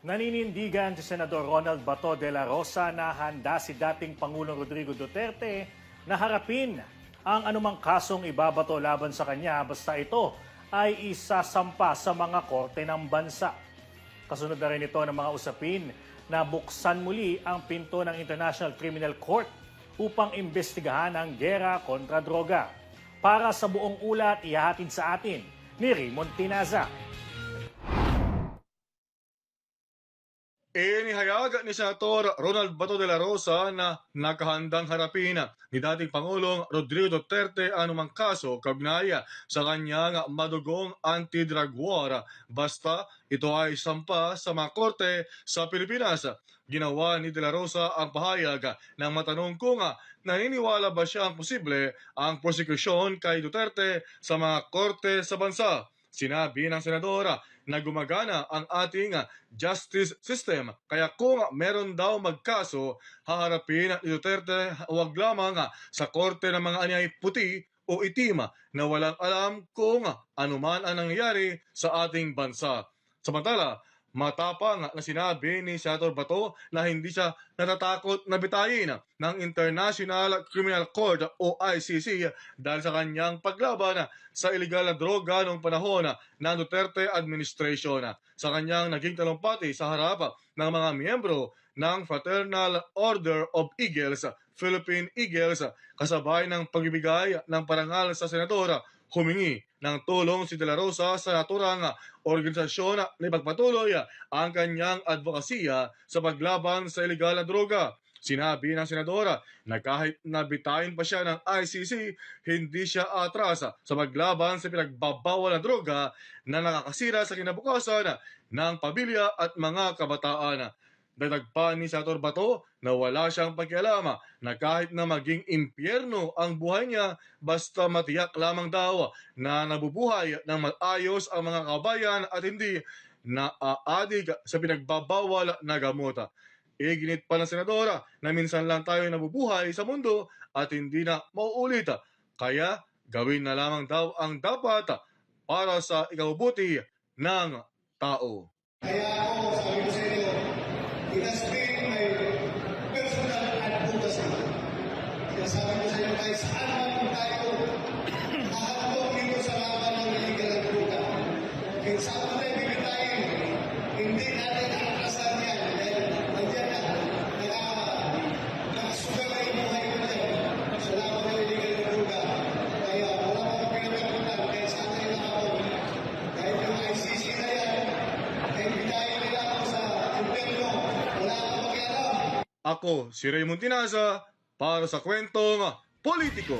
Naninindigan si Senador Ronald Bato de la Rosa na handa si dating Pangulong Rodrigo Duterte na harapin ang anumang kasong ibabato laban sa kanya basta ito ay isasampa sa mga korte ng bansa. Kasunod na rin ito ng mga usapin na buksan muli ang pinto ng International Criminal Court upang imbestigahan ang gera kontra droga. Para sa buong ulat, ihahatid sa atin ni Raymond Tinaza. Inihayag ni Senator Ronald Bato de la Rosa na nakahandang harapin ni dating Pangulong Rodrigo Duterte ang anumang kaso kagnaya sa kanyang madugong anti-drug war basta ito ay sampa sa mga korte sa Pilipinas. Ginawa ni De La Rosa ang pahayag ng matanong kung naniniwala ba siya ang posible ang prosekusyon kay Duterte sa mga korte sa bansa. Sinabi ng senadora na gumagana ang ating justice system. Kaya kung meron daw magkaso, haharapin ni Duterte huwag lamang sa korte ng mga anyay puti o itim na walang alam kung ano man ang nangyayari sa ating bansa. Samantala, matapang na sinabi ni Senator Bato na hindi siya natatakot na bitayin ng International Criminal Court o ICC dahil sa kanyang paglaban sa illegal na droga noong panahon ng Duterte administration. Sa kanyang naging talumpati sa harap ng mga miyembro ng Fraternal Order of Eagles, Philippine Eagles, kasabay ng pagbibigay ng parangal sa senadora humingi ng tulong si De La Rosa sa naturang organisasyon na ipagpatuloy ang kanyang advokasya sa paglaban sa ilegal na droga. Sinabi ng senadora na kahit nabitayin pa siya ng ICC, hindi siya atras sa paglaban sa pinagbabawal na droga na nakakasira sa kinabukasan ng pamilya at mga kabataan. Dagdag pa ni Senator Bato na wala siyang pakialam na kahit na maging impyerno ang buhay niya basta matiyak lamang daw na nabubuhay ng maayos ang mga kabayan at hindi na aadig sa pinagbabawal na gamot. Iginit pa ng senadora na minsan lang tayo nabubuhay sa mundo at hindi na mauulit. Kaya gawin na lamang daw ang dapat para sa ikabubuti ng tao. Kaya ako, sabi ko sa it has Ako si Raymond Tinaza para sa kwentong politiko.